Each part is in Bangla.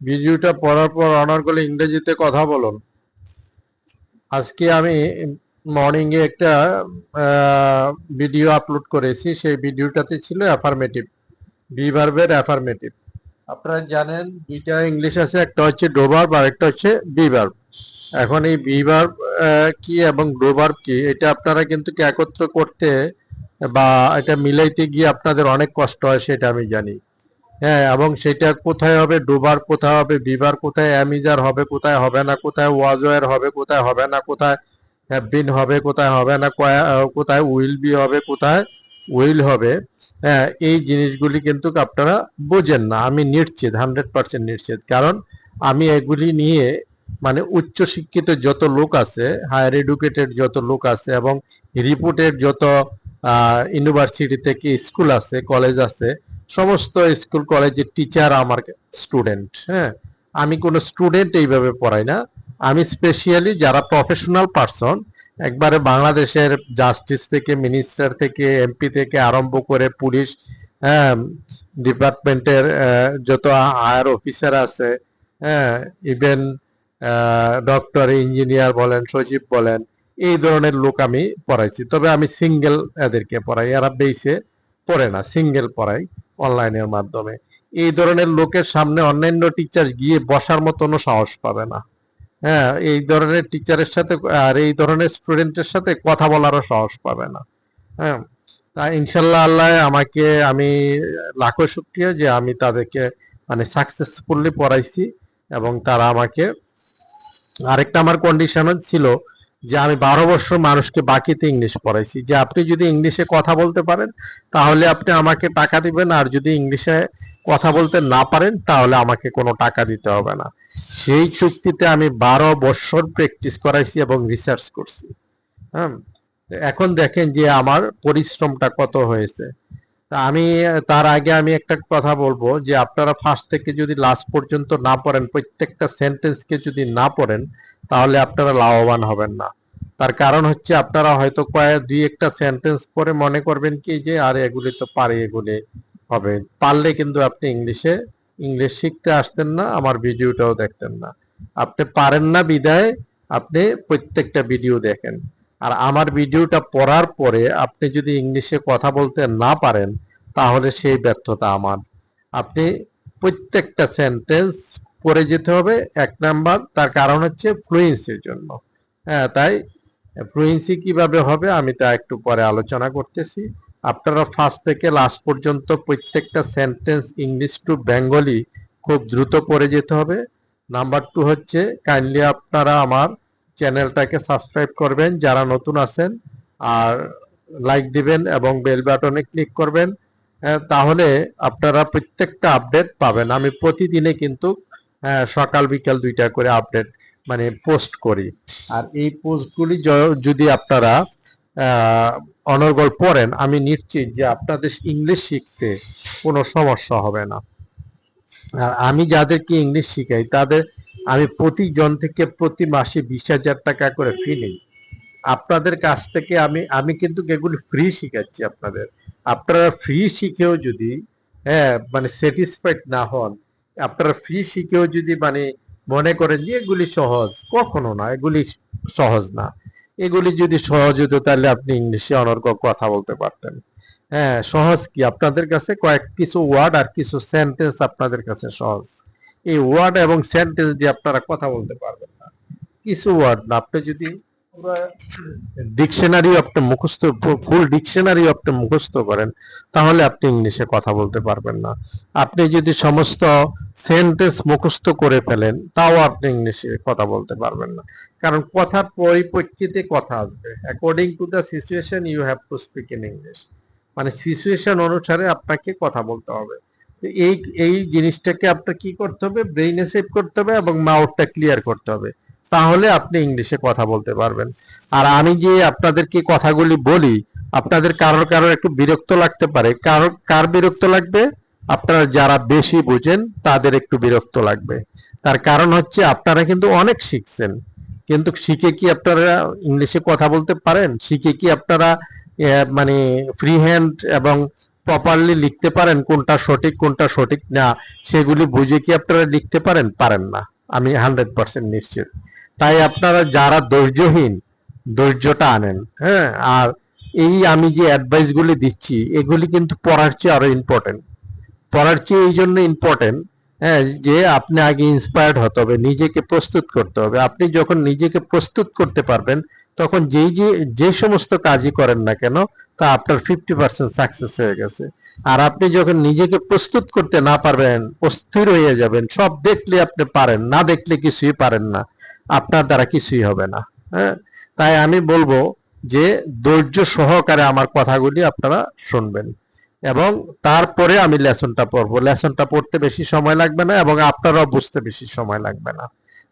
ভিডিওটা পড়ার পর অনার্গলে ইংরেজিতে কথা বলুন। আজকে আমি মর্নিংয়ে একটা ভিডিও আপলোড করেছি। সেই ভিডিওটাতে ছিল অ্যাফার্মেটিভ বি ভার্বের অ্যাফার্মেটিভ আপনারা জানেন, দুইটা ইংলিশ আছে, একটা হচ্ছে ডোভার্ব আর একটা হচ্ছে বি ভার্ব এখন এই বি ভার্ব কি এবং ডো ভার্ব কি, এটা আপনারা কিন্তু একত্র করতে বা এটা মিলাইতে গিয়ে আপনাদের অনেক কষ্ট হয়, সেটা আমি জানি। হ্যাঁ এবং সেটা কোথায় হবে, ডোবার কোথায় হবে বিবার কোথায়, অ্যামিজার হবে, কোথায় হবে না কোথায় ওয়াজওয়ার হবে, কোথায় হবে না কোথায় বিন হবে, কোথায় হবে না কোথায়, উইল বি হবে, কোথায়, উইল হবে। হ্যাঁ এই জিনিসগুলি কিন্তু আপনারা বোঝেন না। আমি নিশ্চিত, হান্ড্রেড পার্সেন্ট নিশ্চিত। কারণ আমি এগুলি নিয়ে মানে উচ্চ শিক্ষিত যত লোক আছে, হায়ার এডুকেটেড যত লোক আছে, এবং রিপুটেড যত ইউনিভার্সিটি থেকে স্কুল আছে, কলেজ আছে সমস্ত স্কুল কলেজের টিচার আমার স্টুডেন্ট হ্যাঁ? আমি কোনো স্টুডেন্ট এইভাবে পড়াই না। আমি স্পেশালি যারা প্রফেশনাল পার্সন একবারে বাংলাদেশের জাস্টিস থেকে মিনিস্টার থেকে এমপি থেকে আরম্ভ করে পুলিশ হ্যাঁ ডিপার্টমেন্টের যত হায়ার অফিসার আছে হ্যাঁ ইভেন ডক্টর ইঞ্জিনিয়ার বলেন, সচিব বলেন, এই ধরনের লোক আমি পড়াইছি। তবে আমি সিঙ্গেল এদেরকে পড়াই, এরা বেসে পড়ে না সিঙ্গেল পড়াই অনলাইনের মাধ্যমে। এই ধরনের লোকের সামনে অন্যান্য টিচার গিয়ে বসার মতনও সাহস পাবে না। হ্যাঁ এই ধরনের টিচারের সাথে আর এই ধরনের স্টুডেন্টের সাথে কথা বলারও সাহস পাবে না। হ্যাঁ তা ইনশাল্লাহ আল্লাহ আমাকে, আমি লাখো শুক্রিয়া যে আমি তাদেরকে মানে সাকসেসফুলি পড়াইছি এবং তারা আমাকে আরেকটা আমার কন্ডিশন ছিল যে আমি বারো বছর মানুষকে বাকিতে ইংলিশ পড়াইছি। যে আপনি যদি ইংলিশে কথা বলতে পারেন, তাহলে আপনি আমাকে টাকা দিবেন, আর যদি ইংলিশে কথা বলতে না পারেন, তাহলে আমাকে কোনো টাকা দিতে হবে না। সেই চুক্তিতে আমি বারো বছর প্র্যাকটিস করাইছি এবং রিসার্চ করছি। হ্যাঁ? এখন দেখেন যে আমার পরিশ্রমটা কত হয়েছে। আমি, তার আগে আমি একটা কথা বলব যে আপনারা ফার্স্ট থেকে যদি লাস্ট পর্যন্ত না পড়েন, প্রত্যেকটা সেন্টেন্সকে যদি না পড়েন, তাহলে আপনারা লাভবান হবেন না। তার কারণ হচ্ছে আপনারা হয়তো কয়েক দুই একটা সেন্টেন্স পরে মনে করবেন কি যে, আর, এগুলি তো পারি, এগুলি হবে। পারলে কিন্তু আপনি ইংলিশে, ইংলিশ শিখতে আসতেন না, আমার ভিডিওটাও দেখতেন না। আপনি পারেন না বিদায়, আপনি প্রত্যেকটা ভিডিও দেখেন। আর আমার ভিডিওটা পড়ার পরে আপনি যদি ইংলিশে কথা বলতে না পারেন, তাহলে সেই ব্যর্থতা আমার। আপনি প্রত্যেকটা সেন্টেন্স পড়ে যেতে হবে, এক নাম্বার, তার কারণ হচ্ছে ফ্লুয়েন্সির জন্য। হ্যাঁ তাই ফ্লুয়েন্সি কীভাবে হবে আমি তা একটু পরে আলোচনা করতেছি। আপনারা ফার্স্ট থেকে লাস্ট পর্যন্ত প্রত্যেকটা সেন্টেন্স ইংলিশ টু বেঙ্গলি খুব দ্রুত পড়ে যেতে হবে। নাম্বার টু হচ্ছে কাইন্ডলি আপনারা আমার চ্যানেলটাকে সাবস্ক্রাইব করবেন যারা নতুন আছেন আর লাইক দিবেন এবং বেল বাটনে ক্লিক করবেন আহ, তাহলে আপনারা প্রত্যেকটা আপডেট পাবেন। আমি প্রতিদিনে কিন্তু সকাল বিকাল দুইটা করে আপডেট মানে পোস্ট করি। আর এই পোস্টগুলি যদি আপনারা অনর্গল পড়েন আমি নিশ্চিত যে আপনাদের ইংলিশ শিখতে কোনো সমস্যা হবে না। আর আমি যাদেরকে ইংলিশ শিখাই তাদের আমি প্রতিজন থেকে প্রতি মাসে বিশ হাজার টাকা করে ফি নিই। আপনাদের কাছ থেকে আমি আমি কিন্তু এগুলি ফ্রি শিখাচ্ছি আপনাদের। আপনারা ফ্রি শিখেও যদি হ্যাঁ মানে স্যাটিসফাইড না হন, আপনারা ফ্রি শিখেও যদি মানে মনে করেন যে এগুলি সহজ, কখনো না, এগুলি সহজ না। এগুলি যদি সহজ হতো তাহলে আপনি ইংলিশে অনর্গ কথা বলতে পারতেন। হ্যাঁ সহজ কি? আপনাদের কাছে কয়েক কিছু ওয়ার্ড আর কিছু সেন্টেন্স আপনাদের কাছে সহজ। এই ওয়ার্ড এবং সেন্টেন্স দিয়ে আপনারা কথা বলতে পারবেন না। কিছু ওয়ার্ড না, আপনি যদি ডিকশনারি আপনি মুখস্থ ফুল ডিকশনারি আপনি মুখস্থ করেন, তাহলে আপনি ইংলিশে কথা বলতে পারবেন না। আপনি যদি সমস্ত সেন্টেন্স মুখস্থ করে ফেলেন, তাও আপনি ইংলিশে কথা বলতে পারবেন না। কারণ কথার পরিপ্রেক্ষিতে কথা আসবে। According to the situation you have to speak in English মানে সিচুয়েশন অনুসারে আপনাকে কথা বলতে হবে। এই এই জিনিসটাকে আপনার কি করতে হবে? ব্রেইনে সেভ করতে হবে এবং মাউথটা ক্লিয়ার করতে হবে। তাহলে আপনি ইংলিশে কথা বলতে পারবেন। আর আমি যে আপনাদেরকে কথাগুলি বলি, আপনাদের কারোর কারোর একটু বিরক্ত লাগতে পারে। কারোর কার বিরক্ত লাগবে? আপনারা যারা বেশি বুঝেন, তাদের একটু বিরক্ত লাগবে। তার কারণ হচ্ছে আপনারা কিন্তু অনেক শিখছেন। কিন্তু শিখে কি আপনারা ইংলিশে কথা বলতে পারেন? শিখে কি আপনারা মানে ফ্রি হ্যান্ড এবং প্রপারলি লিখতে পারেন, কোনটা সঠিক কোনটা সঠিক না, সেগুলি বুঝে কি আপনারা লিখতে পারেন? পারেন না। আমি হান্ড্রেড পার্সেন্ট নিশ্চিত। তাই আপনারা যারা ধৈর্যহীন, ধৈর্যটা আনেন হ্যাঁ? আর এই আমি যে অ্যাডভাইসগুলি দিচ্ছি, এগুলি কিন্তু পড়ার চেয়ে আরও ইম্পর্টেন্ট পড়ার চেয়ে এই জন্য ইম্পর্টেন্ট হ্যাঁ যে আপনি আগে ইন্সপায়ার্ড হতে হবে, নিজেকে প্রস্তুত করতে হবে। আপনি যখন নিজেকে প্রস্তুত করতে পারবেন, তখন যেই যে যে সমস্ত কাজই করেন না কেন তা আপনার ফিফটি পার্সেন্ট সাকসেস হয়ে গেছে। আর আপনি যখন নিজেকে প্রস্তুত করতে না পারবেন, অস্থির হয়ে যাবেন, সব দেখলে আপনি পারেন, না দেখলে কিছুই পারেন না। আপনার দ্বারা কিছুই হবে না হ্যাঁ? তাই আমি বলব যে, ধৈর্য সহকারে আমার কথাগুলি আপনারা শুনবেন। এবং তারপরে আমি লেসনটা পড়ব। লেসনটা পড়তে বেশি সময় লাগবে না এবং আপনারাও বুঝতে বেশি সময় লাগবে না।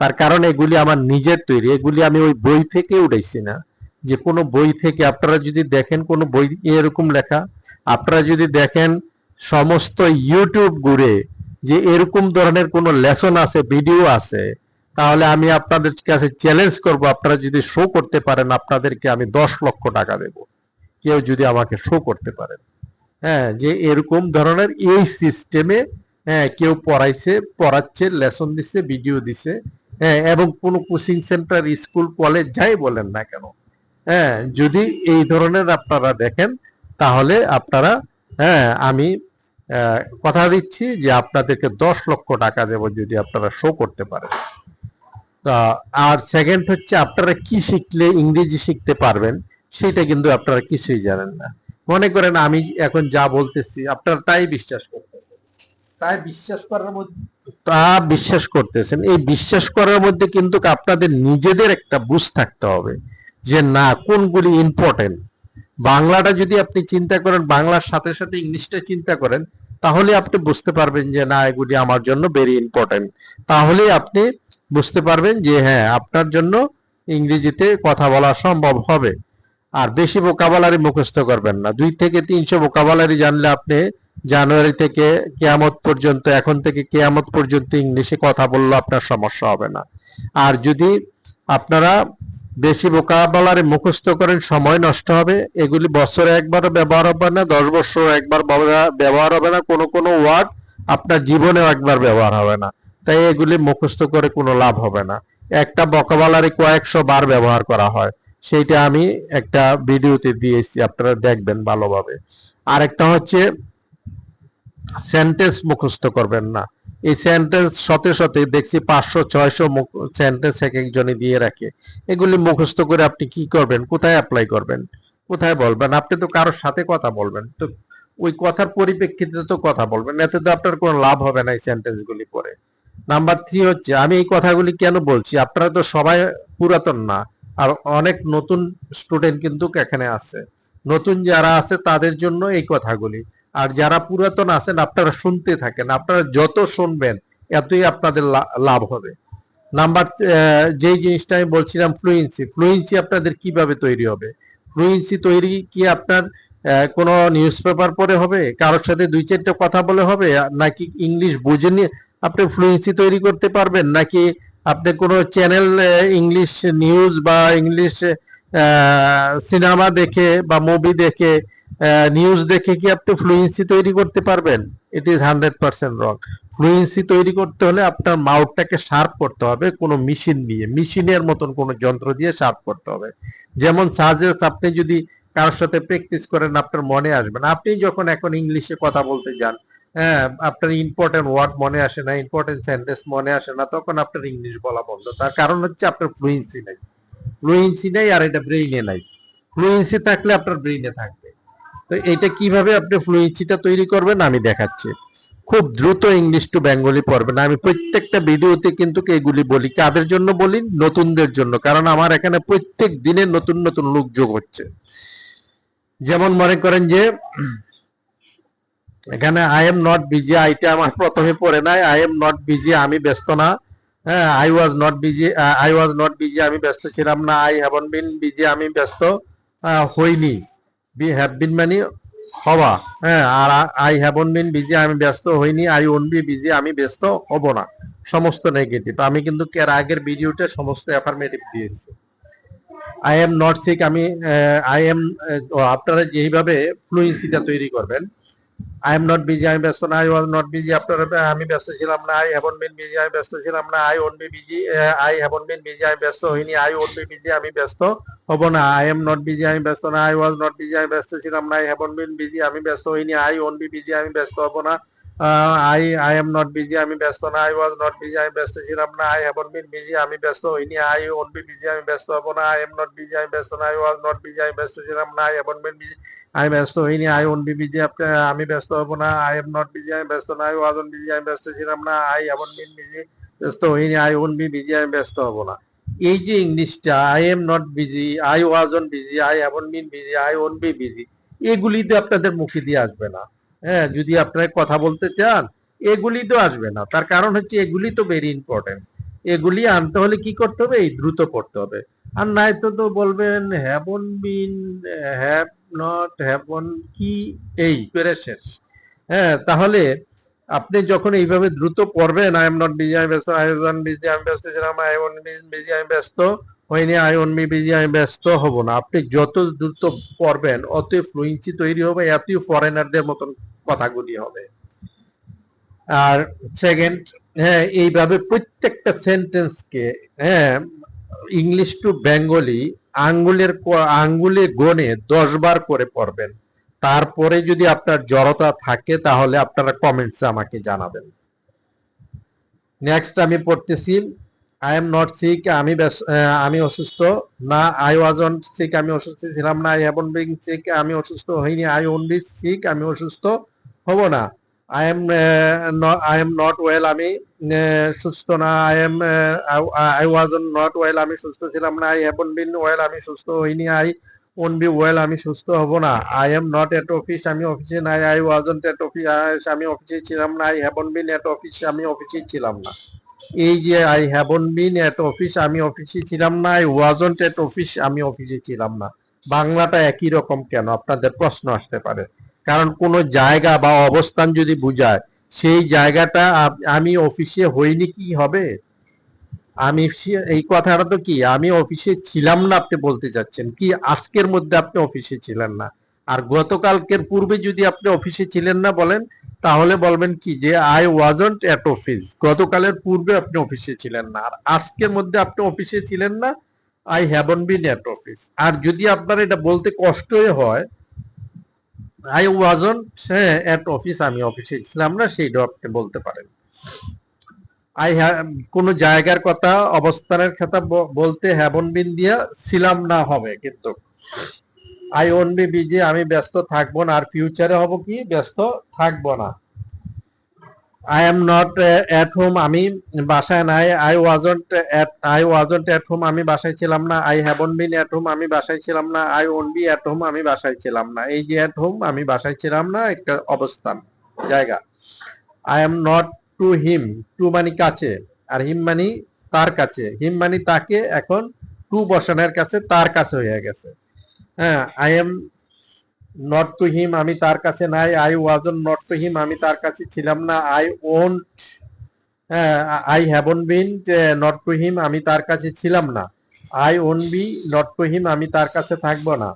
তার কারণ এগুলি আমার নিজের তৈরি। এগুলি আমি ওই বই থেকে উঠাইছি না। যে কোনো বই থেকে আপনারা যদি দেখেন কোনো বই এরকম লেখা, আপনারা যদি দেখেন সমস্ত ইউটিউব ঘুরে যে এরকম ধরনের কোনো লেসন আছে ভিডিও আছে, তাহলে আমি আপনাদের কাছে চ্যালেঞ্জ করব, আপনারা যদি শো করতে পারেন, আপনাদেরকে আমি দশ লক্ষ টাকা দেব। কেউ যদি আমাকে শো করতে পারেন। হ্যাঁ যে এরকম ধরনের এই সিস্টেমে হ্যাঁ কেউ পড়াইছে, পড়াচ্ছে লেসন দিচ্ছে ভিডিও দিছে হ্যাঁ এবং কোনো কোচিং সেন্টার স্কুল কলেজ যাই বলেন না কেন হ্যাঁ যদি এই ধরনের আপনারা দেখেন, তাহলে আপনারা হ্যাঁ আমি কথা দিচ্ছি যে আপনাদেরকে দশ লক্ষ টাকা দেব যদি আপনারা শো করতে পারেন। আর সেকেন্ড হচ্ছে আপনারা কি শিখলে ইংরেজি শিখতে পারবেন, সেটা কিন্তু আপনারা কিছুই জানেন না। মনে করেন আমি এখন যা বলতেছি, আপনারা তাই বিশ্বাস করতেছেন। তাই বিশ্বাস করার মধ্যে, তা বিশ্বাস করতেছেন। এই বিশ্বাস করার মধ্যে কিন্তু আপনাদের নিজেদের একটা বুঝ থাকতে হবে। যে না, কোনগুলি ইম্পর্টেন্ট বাংলাটা যদি আপনি চিন্তা করেন, বাংলার সাথে সাথে ইংলিশটা চিন্তা করেন, তাহলে আপনি বুঝতে পারবেন যে না, এগুলি আমার জন্য ভেরি ইম্পর্টেন্ট তাহলে আপনি বুঝতে পারবেন যে হ্যাঁ আপনার জন্য ইংরেজিতে কথা বলা সম্ভব হবে। আর বেশি ভোকাবুলারি মুখস্থ করবেন না। দুই থেকে তিনশো ভোকাবুলারি জানলে আপনি জানুয়ারি থেকে কেয়ামত পর্যন্ত, এখন থেকে কেয়ামত পর্যন্ত ইংলিশে কথা বললে আপনার সমস্যা হবে না। আর যদি আপনারা বেশি ভোকাবুলারি মুখস্থ করেন, সময় নষ্ট হবে। এগুলি বছরে একবারও ব্যবহার হবে না, দশ বছর একবার ব্যবহার- হবে না কোনো কোনো ওয়ার্ড আপনার জীবনেও একবার ব্যবহার হবে না। তাই এগুলি মুখস্থ করে কোনো লাভ হবে না। একটা ভোকাবুলারি কয়েকশো বার ব্যবহার করা হয়। সেইটা আমি একটা ভিডিওতে দিয়েছি, আপনারা দেখবেন ভালোভাবে। আরেকটা হচ্ছে সেন্টেন্স মুখস্থ করবেন না। এই সেন্টেন্স শতে শতে দেখছি পাঁচশো, ছয়শো সেন্টেন্স এক একজনে দিয়ে রাখে। এগুলি মুখস্থ করে আপনি কি করবেন? কোথায় অ্যাপ্লাই করবেন? কোথায় বলবেন? আপনি তো কারোর সাথে কথা বলবেন। তো ওই কথার পরিপ্রেক্ষিতে তো কথা বলবেন। এতে তো আপনার কোনো লাভ হবে না এই সেন্টেন্স গুলি পরে নাম্বার থ্রি হচ্ছে, আমি এই কথাগুলি কেন বলছি? আপনারা তো সবাই পুরাতন না। আর অনেক নতুন স্টুডেন্ট কিন্তু এখানে আছে। নতুন যারা আছে তাদের জন্য এই কথাগুলি। আর যারা পুরাতন আছেন, আপনারা শুনতে থাকেন। আপনারা যত শুনবেন, এতই আপনাদের লাভ হবে। নাম্বার যেই জিনিসটা আমি বলছিলাম ফ্লুয়েন্সি ফ্লুয়েন্সি আপনাদের কীভাবে তৈরি হবে? ফ্লুয়েন্সি তৈরি কি আপনার কোনো নিউজ পেপার পড়ে হবে? কারোর সাথে দুই চারটে কথা বলে হবে? নাকি ইংলিশ বুঝে নিয়ে আপনি ফ্লুয়েন্সি তৈরি করতে পারবেন? নাকি আপনি কোনো চ্যানেল ইংলিশ নিউজ বা ইংলিশ সিনেমা দেখে বা মুভি দেখে নিউজ দেখে কি আপনি ফ্লুয়েন্সি তৈরি করতে পারবেন? It is hundred percent wrong fluency তৈরি করতে হলে আপনার মাউথটাকে শার্প করতে হবে, কোনো মেশিন দিয়ে মেশিনের মতন কোনো যন্ত্র দিয়ে শার্প করতে হবে। যেমন সাজেস আপনি যদি কারোর সাথে প্র্যাকটিস করেন, আপনার মনে আসবে না। আপনি যখন এখন ইংলিশে কথা বলতে যান হ্যাঁ আপনার ইম্পর্টেন্ট ওয়ার্ড মনে আসে না ইম্পর্টেন্ট সেন্টেন্স মনে আসে না, তখন আপনার ইংলিশ বলা বন্ধ। তার কারণ হচ্ছে আপনার ফ্লুয়েন্সি নাই। ফ্লুয়েন্সি নাই আর এটা ব্রেইনে নাই। ফ্লুয়েন্সি থাকলে আপনার ব্রেইনে থাকবে। তো এটা কীভাবে আপনি ফ্লুয়েন্সিটা তৈরি করবেন আমি দেখাচ্ছি। খুব দ্রুত ইংলিশ টু বেঙ্গলি পড়বেন। আমি প্রত্যেকটা ভিডিওতে কিন্তু এগুলি বলি। কাদের জন্য বলি? নতুনদের জন্য। কারণ আমার এখানে প্রত্যেক দিনে নতুন নতুন লোক যোগ হচ্ছে। যেমন মনে করেন যে, এখানে আই এম নট বিজি আইটা আমার প্রথমে পড়ে নাই। আই এম নট বিজি আমি ব্যস্ত না। হ্যাঁ I was not busy I was not busy আমি ব্যস্ত ছিলাম না। আই হ্যাভন বিন বিজি আমি ব্যস্ত হইনি। বি হ্যাভ বিন মানে হওয়া হ্যাঁ আর আই হ্যাভন বিন বিজি আমি ব্যস্ত হইনি আই ওন বি বিজি আমি ব্যস্ত হব না, সমস্ত নেগেটিভ আমি কিন্তু এর আগের ভিডিওতে সমস্ত অ্যাফার্মেটিভ দিয়েছি। আই এম নট সিক আমি আই এম আপনারা যেইভাবে ফ্লুয়েন্সিটা তৈরি করবেন আই এম নট বিজি আমি ব্যস্ত না I was not busy after আমি ব্যস্ত ছিলাম না আই হ্যাভন বিন বিজি আমি ব্যস্ত ছিলাম না I won't be busy I haven't been busy আমি ব্যস্ত হইনি আই ওন বি বিজি আমি ব্যস্ত হব না আই এম নট বিজি আমি ব্যস্ত না আই ওয়াজ নট বিজি আমি ব্যস্ত ছিলাম না আই হ্যাভন বিন বিজি আমি ব্যস্ত হইনি আই ওন বি বিজি আমি ব্যস্ত হব না। I I am not busy আমি ব্যস্ত না আই ওয়াজ নট বিজি আমি ব্যস্ত ছিলাম না আই হ্যাভন বিন বিজি আমি ব্যস্ত হইনি আই ওন বি বিজি আমি ব্যস্ত হব না আই এম নট বিজি আমি ব্যস্ত না আই ওয়াজ নট বিজি আমি ব্যস্ত ছিলাম না আই হ্যাভন বিন বিজি আমি ব্যস্ত হইনি আই ওন বি বিজি আমি ব্যস্ত হব না আই এম নট বিজি আমি ব্যস্ত না আই ওয়াজ অন বিজি আমি ব্যস্ত ছিলাম না আই হ্যাভন বিন বিজি ব্যস্ত হইনি আই ওন বি বিজি আমি ব্যস্ত হব না এই যে ইংলিশটা I am not busy I was on busy I haven't been busy I won't be busy এগুলিতে আপনাদের মুখে দিয়ে আসবে না হ্যাঁ যদি আপনারা কথা বলতে চান, এগুলি তো আসবে না। তার কারণ হচ্ছে এগুলি তো ভেরি ইম্পর্টেন্ট এগুলি আনতে হলে কি করতে হবে? এই দ্রুত পড়তে হবে। আর নাই তো তো বলবেন হ্যাভন বিন হ্যাভ নট হ্যাভন কি? এই, পেরেছেন। হ্যাঁ তাহলে আপনি যখন এইভাবে দ্রুত পড়বেন আই এম নট বিজি আমি ব্যস্ত আই ওয়ান বিজি আমি ব্যস্ত, ছিলাম আই ওয়ান বিজি আমি ব্যস্ত, হয়নি আই ওন বি বিজি আমি ব্যস্ত, হব না। আপনি যত দ্রুত পড়বেন অত ফ্লুয়েন্সি তৈরি হবে, এতই ফরেনারদের মতন কথাগুলি হবে। আর সেকেন্ড হ্যাঁ এইভাবে প্রত্যেকটা সেন্টেন্সকে হ্যাঁ ইংলিশ টু বেঙ্গলি আঙ্গুলের আঙ্গুলে গনে দশ বার করে পড়বেন। তারপরে যদি আপনার জড়তা থাকে, তাহলে আপনারা কমেন্টসে আমাকে জানাবেন। নেক্সট আমি পড়তেছি আই এম নট সিক আমি আমি অসুস্থ। না আই ওয়াজ অন সিক আমি অসুস্থ ছিলাম না আই হ্যাভন বিং সিক আমি অসুস্থ হইনি আই ওন বি সিক আমি অসুস্থ। হব না। I am I am not well আমি সুস্থ না। I am I was not well আমি সুস্থ ছিলাম না। আই হ্যাভন বিন ওয়েল আমি সুস্থ হইনি। আই ওন বি ওয়েল আমি সুস্থ হব না। I am not at office আমি অফিসে নাই। আই ওয়াজন এট অফিস আমি অফিসে ছিলাম না। I haven't bin at office আমি অফিসে ছিলাম না। এই যে I haven't bin at office আমি অফিসে ছিলাম না। আই ওয়াজন্ট এট অফিস আমি অফিসে ছিলাম না। বাংলাটা একই রকম কেন? আপনাদের প্রশ্ন আসতে পারে। কারণ কোনো জায়গা বা অবস্থান যদি বুঝায়, সেই জায়গাটা আমি অফিসে হইনি কি হবে? আমি এই কথাটা তো কি, আমি অফিসে ছিলাম না আপনি বলতে চাচ্ছেন। কি আজকের মধ্যে আপনি অফিসে ছিলেন না? আর গতকালকের পূর্বে যদি আপনি অফিসে ছিলেন না বলেন, তাহলে বলবেন কি যে আই ওয়াজন্ট এট অফিস গতকালের পূর্বে আপনি অফিসে ছিলেন না। আর আজকের মধ্যে আপনি অফিসে ছিলেন না I haven't bin at office আর যদি আপনার এটা বলতে কষ্টই হয় আই ওয়াজন্ট এট অফিস আমি অফিসে ছিলাম না সেইটাও আপনি বলতে পারেন। আই কোন জায়গার কথা, অবস্থানের কথা বলতে হ্যাভন বিন দিয়া ছিলাম না হবে, কিন্তু আই ওন বি বিজি আমি ব্যস্ত থাকব না, আর ফিউচারে হব কি? ব্যস্ত থাকব না। I am not at home আমি বাসায় নাই I wasn't at I wasn't at home আমি বাসায় ছিলাম না I haven't bin at home আমি বাসায় ছিলাম না I won't be at home আমি বাসায় ছিলাম না। এই যে এট হোম আমি বাসায় ছিলাম না, একটা অবস্থান, জায়গা। I am not to him to মানে কাছে, আর হিম মানে তার কাছে হিম মানে তাকে এখন টু বসানোর কাছে, তার কাছে হয়ে গেছে। হ্যাঁ I am not to him আমি তার কাছে নাই। I wasn't not to him আমি তার কাছে ছিলাম না। I won't I haven't been not to him আমি তার কাছে ছিলাম না। I won't be not to him আমি তার কাছে থাকব না।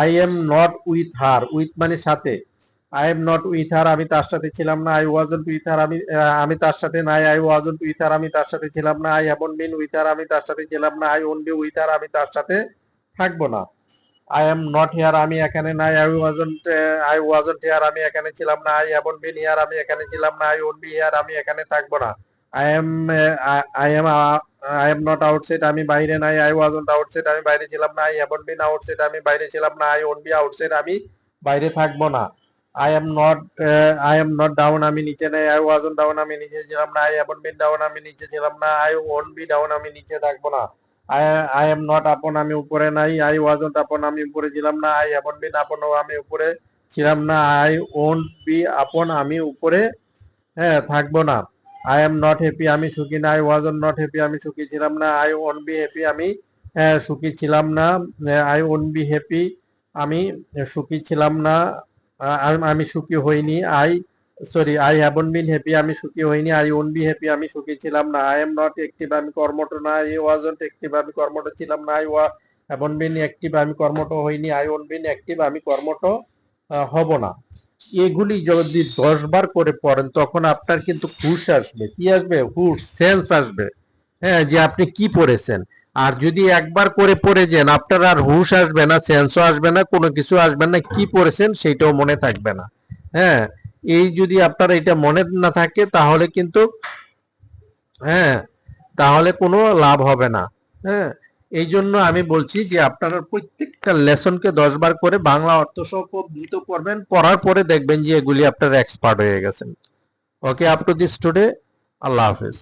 I am not with her with মানে সাথে। I am not with her আমি তার সাথে ছিলাম না। আই ওয়াজন উইথ হার আমি আমি তার সাথে নাই। আই ওয়াজন উইথ হার আমি তার সাথে ছিলাম না। I haven't bin with her আমি তার সাথে ছিলাম না। I won't be with her আমি তার সাথে থাকব না। আই এম নট হিয়ার আমি এখানে নাই I wasn't I wasn't here আমি এখানে ছিলাম না আই হ্যাভন বিন হিয়ার আমি এখানে ছিলাম না আই ওন বি হিয়ার আমি এখানে থাকব না। I am I am I am not outside আমি বাইরে নাই আই ওয়াজন্ট আউটসাইড আমি বাইরে ছিলাম না আই হ্যাভন বিন আউটসাইড আমি বাইরে ছিলাম না আই ওন বি আউটসাইড আমি বাইরে থাকব না। I am not I am not down আমি নিচে নাই আই ওয়াজন্ট ডাউন আমি নিচে ছিলাম না আই হ্যাভন বিন ডাউন আমি নিচে ছিলাম না আই ওন বি ডাউন আমি নিচে থাকব না। আই এম নট আপন আমি উপরে নাই আই ওয়াজন্ট আপন আমি উপরে ছিলাম না আই হ্যাভন বিন আপন আমি উপরে ছিলাম না আই ওন্ট বি আপন আমি উপরে হ্যাঁ থাকব না। আই এম নট হ্যাপি আমি সুখী না আই ওয়াজন নট হ্যাপি আমি সুখী ছিলাম না আই ওন বি হ্যাপি আমি হ্যাঁ, সুখী ছিলাম না আই ওন বি হ্যাপি আমি সুখী ছিলাম না আমি সুখী হইনি I sorry I haven't been happy আমি সুখী হইনি আই ওন বি হ্যাপি আমি সুখী ছিলাম না। আই এম নট অ্যাক্টিভ আমি কর্মঠ না আই ওয়াজন্ট অ্যাক্টিভ আমি কর্মঠ ছিলাম না আই ওয়া হ্যাভন বিন অ্যাক্টিভ আমি কর্মঠ হইনি আই ওন বিন অ্যাক্টিভ আমি কর্মঠ হব না। এগুলি যদি দশ বার করে পড়েন, তখন আপনার কিন্তু হুশ আসবে। কি আসবে? হুশ সেন্স আসবে। হ্যাঁ যে আপনি কি পড়েছেন। আর যদি একবার করে পড়ে যান, আপনার আর হুশ আসবে না সেন্সও আসবে না, কোনো কিছু আসবে না, কি পড়েছেন, সেটাও মনে থাকবে না। হ্যাঁ এই যদি আপনার এটা মনে না থাকে, তাহলে কিন্তু হ্যাঁ তাহলে কোনো লাভ হবে না। হ্যাঁ এই জন্য আমি বলছি যে আপনারা প্রত্যেকটা লেসনকে দশ বার করে বাংলা অর্থ সহ দ্রুত পড়বেন, পড়ার পরে দেখবেন যে এগুলি আপনার এক্সপার্ট হয়ে গেছেন। Okay up to this today আল্লাহ হাফেজ।